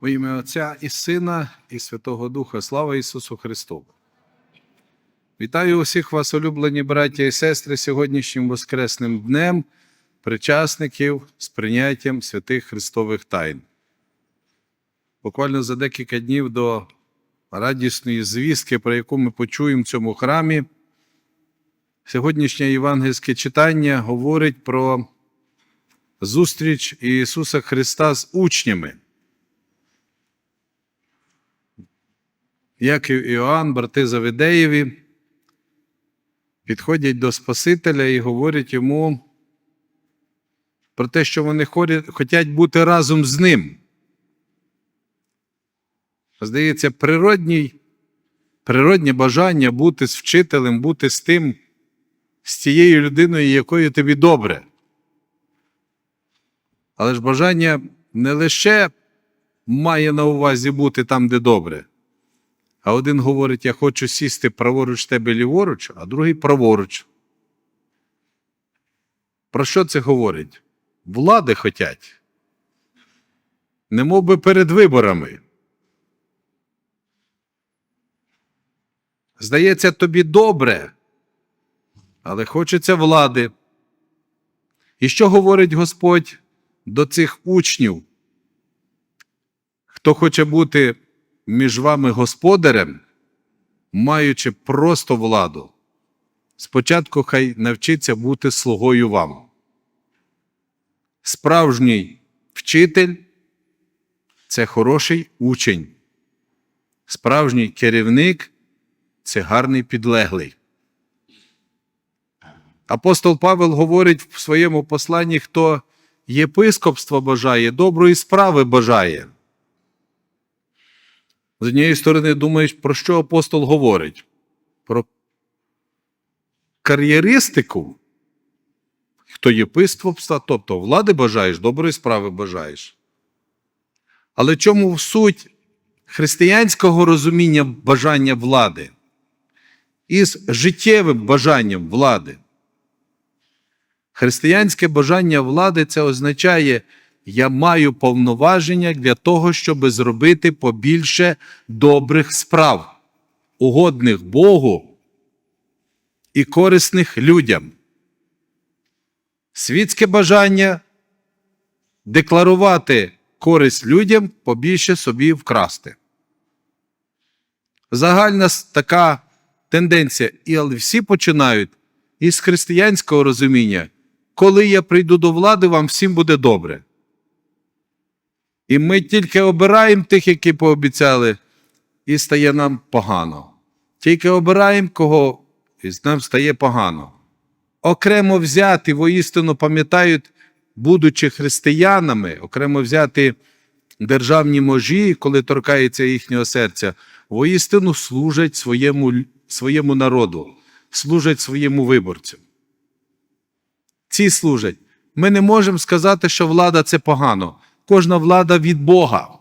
Во ім'я Отця і Сина, і Святого Духа. Слава Ісусу Христу! Вітаю усіх вас, улюблені браття і сестри, сьогоднішнім Воскресним днем, причасників з прийняттям святих Христових тайн. Буквально за декілька днів до радісної звістки, про яку ми почуємо в цьому храмі, сьогоднішнє євангельське читання говорить про зустріч Ісуса Христа з учнями. Яків і Іоанн, брати Завидеєві, підходять до Спасителя і говорять йому про те, що вони хочуть бути разом з ним. Здається, природній, природнє бажання бути з вчителем, бути з тим, з тією людиною, якою тобі добре. Але ж бажання не лише має на увазі бути там, де добре. А один говорить, я хочу сісти праворуч тебе ліворуч, а другий праворуч. Про що це говорить? Влади хотять. Не мов би перед виборами. Здається, тобі добре, але хочеться влади. І що говорить Господь до цих учнів? Хто хоче бути між вами господарем, маючи просто владу, спочатку хай навчиться бути слугою вам. Справжній вчитель це хороший учень. Справжній керівник це гарний підлеглий. Апостол Павел говорить в своєму посланні, хто єпископство бажає, доброї справи бажає. З однієї сторони, думаєш, про що апостол говорить? Про кар'єристику, хто єпископства, тобто влади бажаєш, доброї справи бажаєш. Але чому суть християнського розуміння бажання влади із життєвим бажанням влади? Християнське бажання влади це означає я маю повноваження для того, щоб зробити побільше добрих справ, угодних Богу і корисних людям. Світське бажання декларувати користь людям побільше собі вкрасти. Загальна така тенденція, і але всі починають із християнського розуміння, коли я прийду до влади, вам всім буде добре. І ми тільки обираємо тих, які пообіцяли, і стає нам погано. Тільки обираємо кого, і нам стає погано. Окремо взяти, воістину пам'ятають, будучи християнами, окремо взяти державні можі, коли торкається їхнього серця, воістину служать своєму, своєму народу, служать своєму виборцю. Ці служать. Ми не можемо сказати, що влада це погано кожна влада від Бога.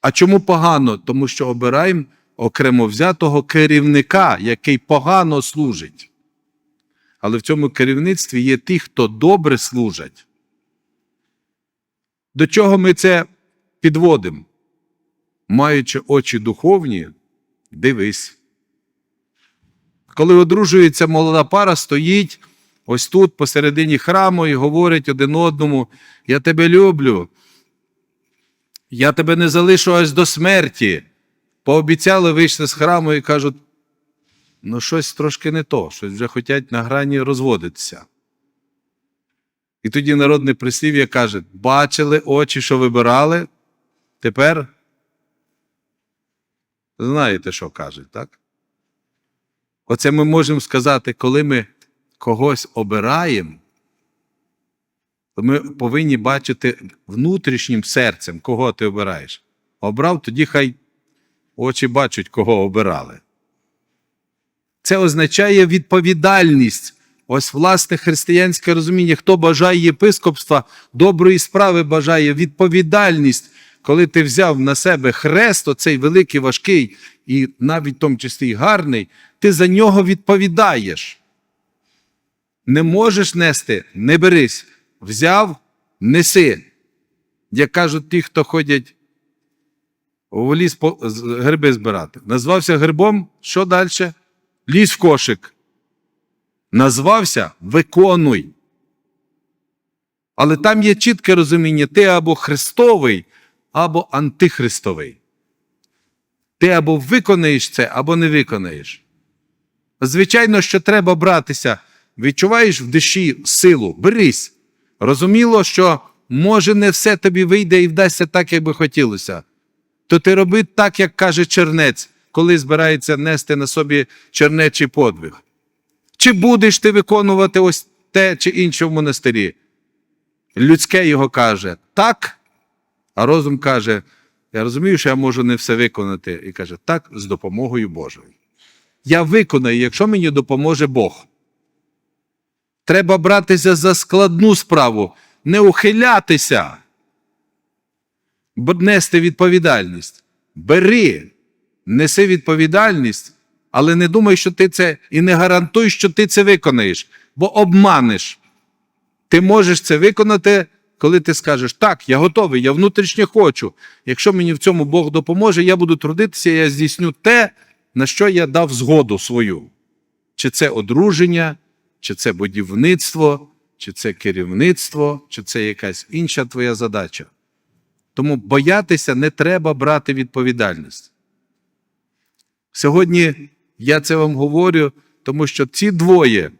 А чому погано? Тому що обираємо окремо взятого керівника, який погано служить. Але в цьому керівництві є ті, хто добре служать. До чого ми це підводимо? Маючи очі духовні, дивись. Коли одружується молода пара, стоїть ось тут, посередині храму, і говорять один одному: Я тебе люблю, я тебе не залишу аж до смерті. Пообіцяли вийшли з храму і кажуть, ну щось трошки не то, щось вже хочуть на грані розводитися. І тоді народне прислів'я каже: бачили очі, що вибирали, тепер знаєте, що кажуть, так? Оце ми можемо сказати, коли ми когось обираємо, то ми повинні бачити внутрішнім серцем, кого ти обираєш. Обрав, тоді хай очі бачать, кого обирали. Це означає відповідальність. Ось власне християнське розуміння, хто бажає єпископства, доброї справи бажає відповідальність, коли ти взяв на себе хрест, оцей великий, важкий і навіть в тому числі й гарний, ти за нього відповідаєш. Не можеш нести, не берись. Взяв, неси. як кажуть ті, хто ходять в ліс гриби збирати. Назвався грибом, що далі? Лізь в кошик. Назвався виконуй. Але там є чітке розуміння: ти або Христовий, або антихристовий. Ти або виконаєш це, або не виконаєш. Звичайно, що треба братися. Відчуваєш в душі силу, берись. Розуміло, що може не все тобі вийде і вдасться так, як би хотілося. То ти роби так, як каже чернець, коли збирається нести на собі чернечий подвиг. Чи будеш ти виконувати ось те чи інше в монастирі? Людське його каже так, а розум каже: я розумію, що я можу не все виконати. І каже, так, з допомогою Божою. Я виконаю, якщо мені допоможе Бог. Треба братися за складну справу, не ухилятися, нести відповідальність. Бери, неси відповідальність, але не думай, що ти це і не гарантуй, що ти це виконаєш, бо обманеш. Ти можеш це виконати, коли ти скажеш, так, я готовий, я внутрішньо хочу. Якщо мені в цьому Бог допоможе, я буду трудитися, я здійсню те, на що я дав згоду свою. Чи це одруження, чи це будівництво, чи це керівництво, чи це якась інша твоя задача. Тому боятися не треба брати відповідальність. Сьогодні я це вам говорю, тому що ці двоє,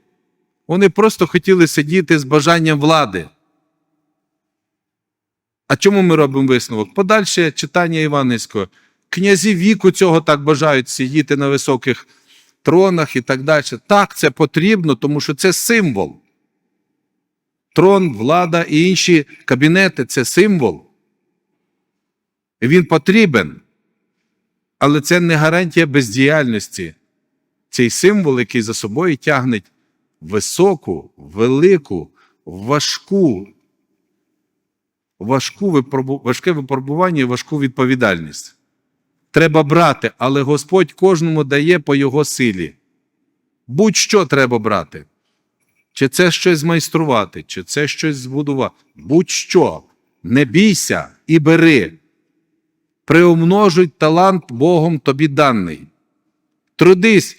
вони просто хотіли сидіти з бажанням влади. А чому ми робимо висновок? Подальше читання Іванівського. Князі віку цього так бажають сидіти на високих тронах і так далі. Так, це потрібно, тому що це символ. Трон, влада і інші кабінети це символ. І Він потрібен. Але це не гарантія бездіяльності. Цей символ, який за собою тягне високу, велику, важку, важку важке випробування і важку відповідальність. Треба брати, але Господь кожному дає по його силі. Будь-що треба брати. Чи це щось змайструвати, чи це щось збудувати. Будь-що. Не бійся і бери. Приумножуй талант Богом тобі даний. Трудись,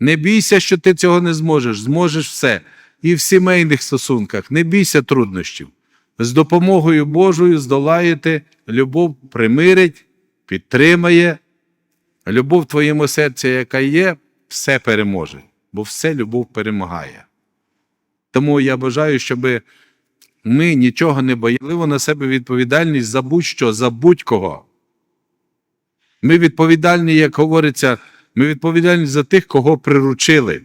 не бійся, що ти цього не зможеш. Зможеш все. І в сімейних стосунках. Не бійся труднощів. З допомогою Божою здолаєте, любов примирить, підтримає. Любов в твоєму серці, яка є, все переможе, бо все любов перемагає. Тому я бажаю, щоб ми нічого не бояли на себе відповідальність за будь-що, за будь-кого. Ми відповідальні, як говориться, ми відповідальні за тих, кого приручили.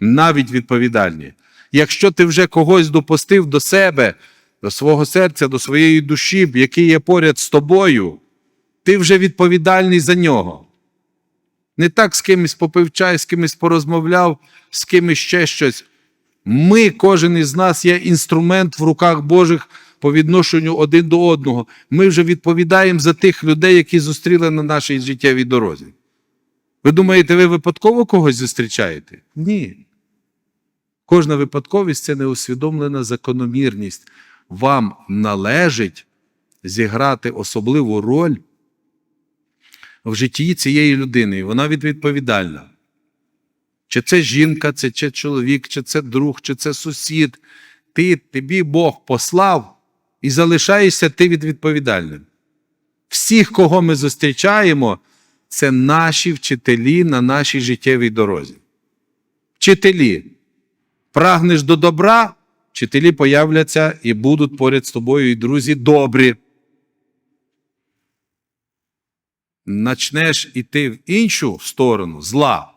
Навіть відповідальні. Якщо ти вже когось допустив до себе, до свого серця, до своєї душі, який є поряд з тобою, ти вже відповідальний за нього. Не так з кимось попив чай, з кимось порозмовляв, з кимось ще щось. Ми, кожен із нас, є інструмент в руках Божих по відношенню один до одного. Ми вже відповідаємо за тих людей, які зустріли на нашій життєвій дорозі. Ви думаєте, ви випадково когось зустрічаєте? Ні. Кожна випадковість це неусвідомлена закономірність. Вам належить зіграти особливу роль в житті цієї людини, вона від- відповідальна. Чи це жінка, чи чоловік, чи це друг, чи це сусід. Ти, тобі Бог послав і залишаєшся ти від відповідальним. Всіх, кого ми зустрічаємо, це наші вчителі на нашій життєвій дорозі. Вчителі. Прагнеш до добра, вчителі появляться і будуть поряд з тобою, і друзі добрі. Начнеш іти в іншу сторону зла,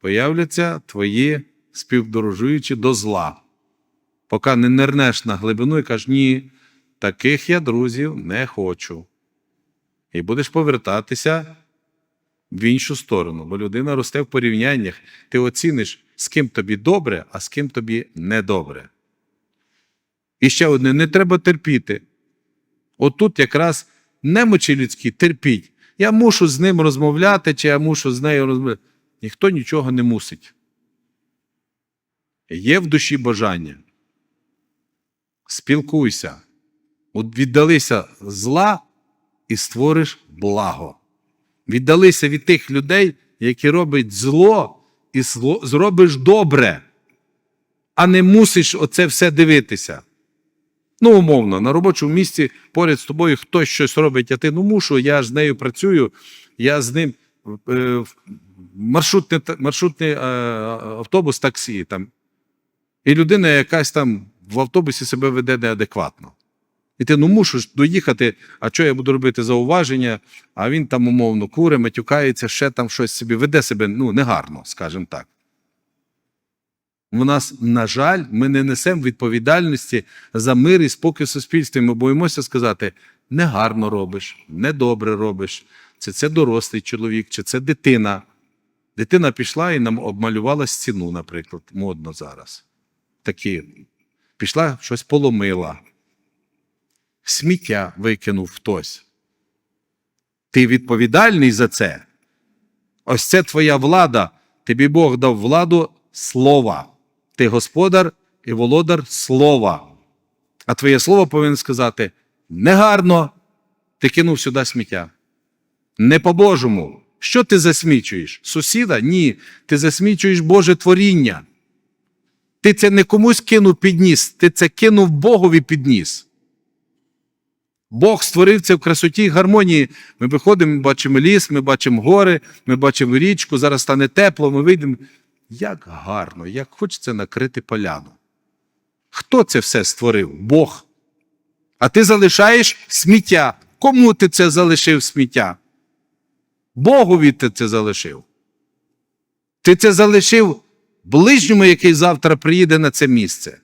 появляться твої співдорожуючі до зла. Поки не нирнеш на глибину і кажеш, ні, таких я друзів не хочу. І будеш повертатися в іншу сторону, бо людина росте в порівняннях. Ти оціниш, з ким тобі добре, а з ким тобі недобре. І ще одне: не треба терпіти. Отут якраз немочі людські терпіть. Я мушу з ним розмовляти, чи я мушу з нею розмовляти. Ніхто нічого не мусить. Є в душі бажання. Спілкуйся. От віддалися зла і створиш благо. Віддалися від тих людей, які роблять зло, і зробиш добре, а не мусиш оце все дивитися. Ну, умовно, на робочому місці поряд з тобою хтось щось робить, а ти ну мушу, я з нею працюю, я з ним е, маршрутний, маршрутний е, автобус, таксі. Там. І людина якась там в автобусі себе веде неадекватно. І ти ну мушу доїхати, а що я буду робити зауваження, а він там умовно куре, матюкається, ще там щось собі веде себе ну, негарно, скажімо так. У нас, на жаль, ми не несемо відповідальності за мир і спокій в суспільстві. Ми боїмося сказати, негарно робиш, недобре робиш. Чи це дорослий чоловік, чи це дитина. Дитина пішла і нам обмалювала стіну, наприклад, модно зараз. Такі. Пішла, щось поломила. Сміття викинув хтось. Ти відповідальний за це. Ось це твоя влада. Тобі Бог дав владу слова. Ти господар і володар слова. А твоє слово повинен сказати: негарно, ти кинув сюди сміття. Не по-божому. Що ти засмічуєш? Сусіда? Ні. Ти засмічуєш Боже творіння. Ти це не комусь кинув підніс, ти це кинув Богові підніс. Бог створив це в красоті і гармонії. Ми виходимо, ми бачимо ліс, ми бачимо гори, ми бачимо річку, зараз стане тепло, ми вийдемо. Як гарно, як хочеться накрити поляну. Хто це все створив? Бог. А ти залишаєш сміття. Кому ти це залишив сміття? Богові ти це залишив. Ти це залишив ближньому, який завтра приїде на це місце.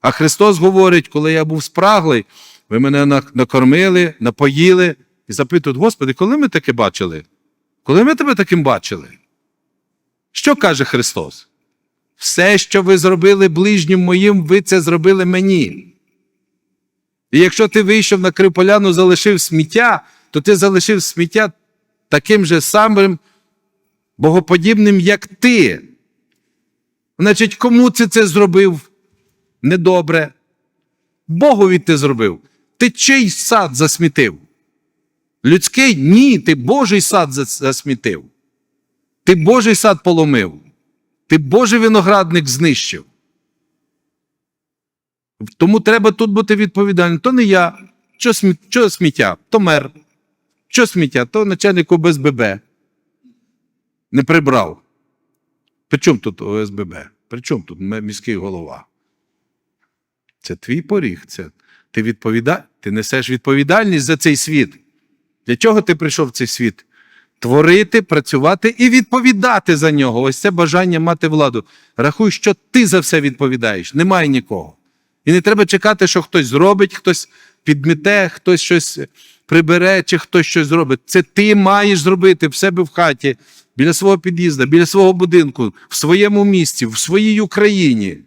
А Христос говорить, коли я був спраглий, ви мене накормили, напоїли і запитують, Господи, коли ми таке бачили? Коли ми тебе таким бачили? Що каже Христос? Все, що ви зробили ближнім моїм, ви це зробили мені. І якщо ти вийшов на поляну, залишив сміття, то ти залишив сміття таким же самим богоподібним, як ти. Значить, кому ти це зробив недобре? Богові ти зробив. Ти чий сад засмітив? Людський? Ні, ти Божий сад засмітив. Ти Божий сад поломив. Ти Божий виноградник знищив. Тому треба тут бути відповідальним. То не я. Що, смі... що сміття? То мер. Що сміття? То начальник ОБСББ. Не прибрав. При чому тут ОСББ? При чому тут міський голова? Це твій поріг. Це... Ти, відповіда... ти несеш відповідальність за цей світ. Для чого ти прийшов в цей світ? Творити, працювати і відповідати за нього. Ось це бажання мати владу. Рахуй, що ти за все відповідаєш. Немає нікого. І не треба чекати, що хтось зробить, хтось підмете, хтось щось прибере, чи хтось щось зробить. Це ти маєш зробити в себе в хаті, біля свого під'їзду, біля свого будинку, в своєму місті, в своїй Україні.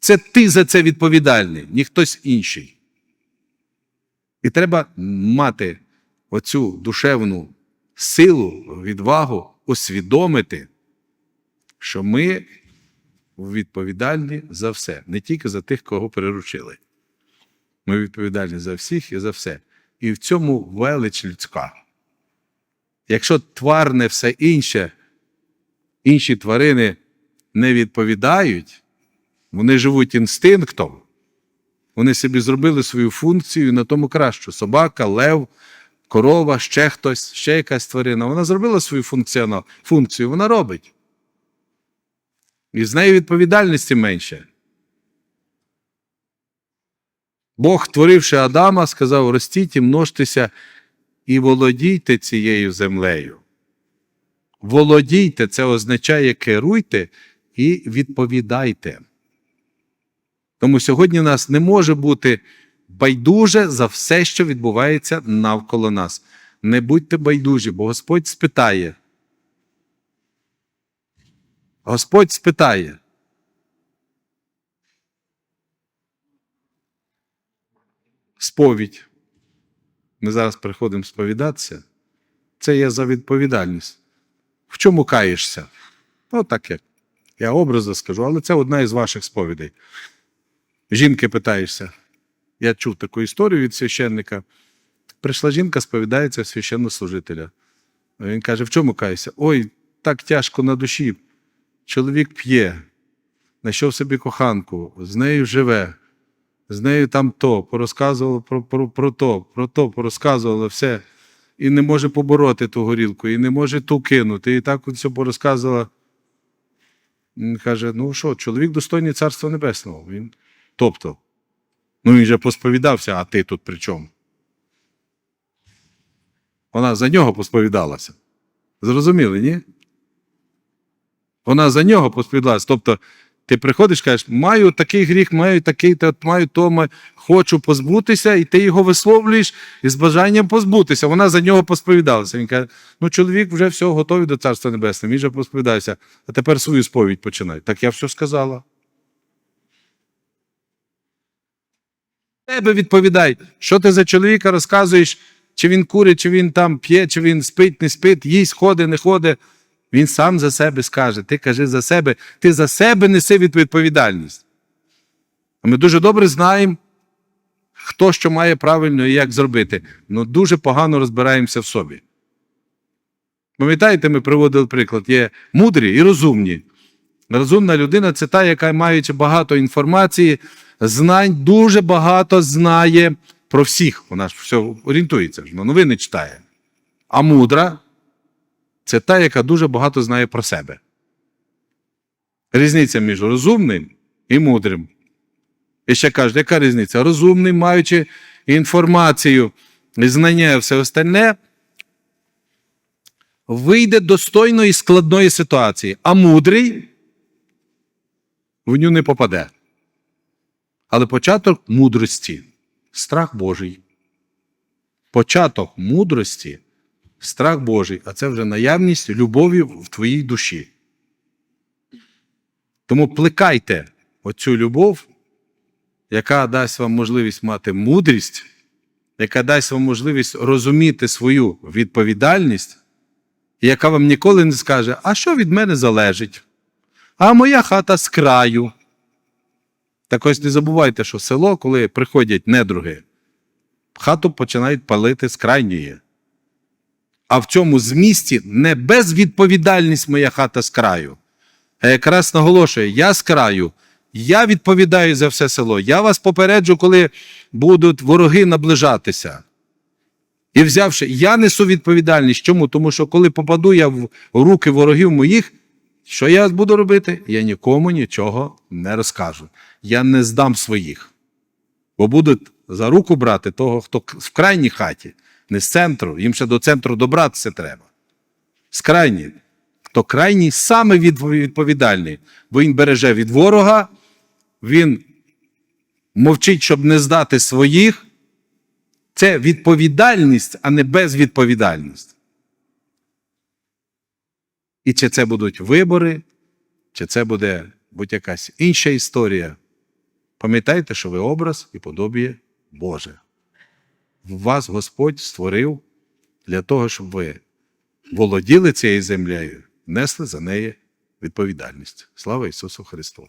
Це ти за це відповідальний, ні хтось інший. І треба мати оцю душевну силу, відвагу, усвідомити, що ми відповідальні за все, не тільки за тих, кого приручили. Ми відповідальні за всіх і за все. І в цьому велич людська. Якщо тварне все інше, інші тварини не відповідають, вони живуть інстинктом, вони собі зробили свою функцію і на тому кращу. Собака, лев, корова, ще хтось, ще якась тварина. Вона зробила свою функцію, вона робить. І з нею відповідальності менше. Бог, творивши Адама, сказав: ростіть і множтеся і володійте цією землею. Володійте це означає керуйте і відповідайте. Тому сьогодні нас не може бути байдуже за все, що відбувається навколо нас. Не будьте байдужі, бо Господь спитає. Господь спитає. Сповідь. Ми зараз приходимо сповідатися. Це є за відповідальність. В чому каєшся? Ну, так як. Я образно скажу, але це одна із ваших сповідей. Жінки питаєшся. Я чув таку історію від священника. Прийшла жінка, сповідається священнослужителя. Він каже: в чому каюся? Ой, так тяжко на душі. Чоловік п'є, знайшов собі коханку, з нею живе, з нею там то, порозказувало про, про, про то, про то, порозказувало все. І не може побороти ту горілку, і не може ту кинути. І так все порозказувала. Він каже: ну що, чоловік достойний Царства Небесного. Він, тобто, ну він же посповідався, а ти тут при чому? Вона за нього посповідалася. Зрозуміли, ні? Вона за нього посповідалася. Тобто, ти приходиш, кажеш, маю такий гріх, маю такий, маю то, маю, хочу позбутися, і ти його висловлюєш із бажанням позбутися. Вона за нього посповідалася. Він каже: ну, чоловік вже все готовий до Царства Небесного, він вже посповідався, а тепер свою сповідь починай. Так я все сказала. Тебе відповідай, що ти за чоловіка розказуєш, чи він курить, чи він там п'є, чи він спить, не спить, їсть, ходить, не ходить. Він сам за себе скаже. Ти кажи за себе, ти за себе неси від- відповідальність. А ми дуже добре знаємо, хто що має правильно і як зробити. Ну дуже погано розбираємося в собі. Пам'ятаєте, ми приводили приклад: є мудрі і розумні. Розумна людина це та, яка, маючи багато інформації, знань, дуже багато знає про всіх. Вона ж все орієнтується, на новини читає. А мудра це та, яка дуже багато знає про себе. Різниця між розумним і мудрим. І ще кажуть, яка різниця? Розумний, маючи інформацію, і знання і все остальне, вийде достойно із складної ситуації, а мудрий в ню не попаде. Але початок мудрості страх Божий. Початок мудрості страх Божий, а це вже наявність любові в твоїй душі. Тому плекайте оцю любов, яка дасть вам можливість мати мудрість, яка дасть вам можливість розуміти свою відповідальність, яка вам ніколи не скаже, а що від мене залежить? А моя хата з краю. Так ось не забувайте, що село, коли приходять недруги, хату починають палити з крайньої. А в цьому змісті не безвідповідальність моя хата з краю. А якраз наголошує, я з краю, я відповідаю за все село. Я вас попереджу, коли будуть вороги наближатися. І взявши, я несу відповідальність. Чому? Тому що коли попаду я в руки ворогів моїх, що я буду робити? Я нікому нічого не розкажу. Я не здам своїх. Бо будуть за руку брати того, хто в крайній хаті, не з центру, їм ще до центру добратися треба. З крайній. Хто крайній саме відповідальний, бо він береже від ворога, він мовчить, щоб не здати своїх. Це відповідальність, а не безвідповідальність. І чи це будуть вибори, чи це буде будь-якась інша історія. Пам'ятайте, що ви образ і подобіє Боже. Вас Господь створив для того, щоб ви володіли цією землею, несли за неї відповідальність. Слава Ісусу Христу!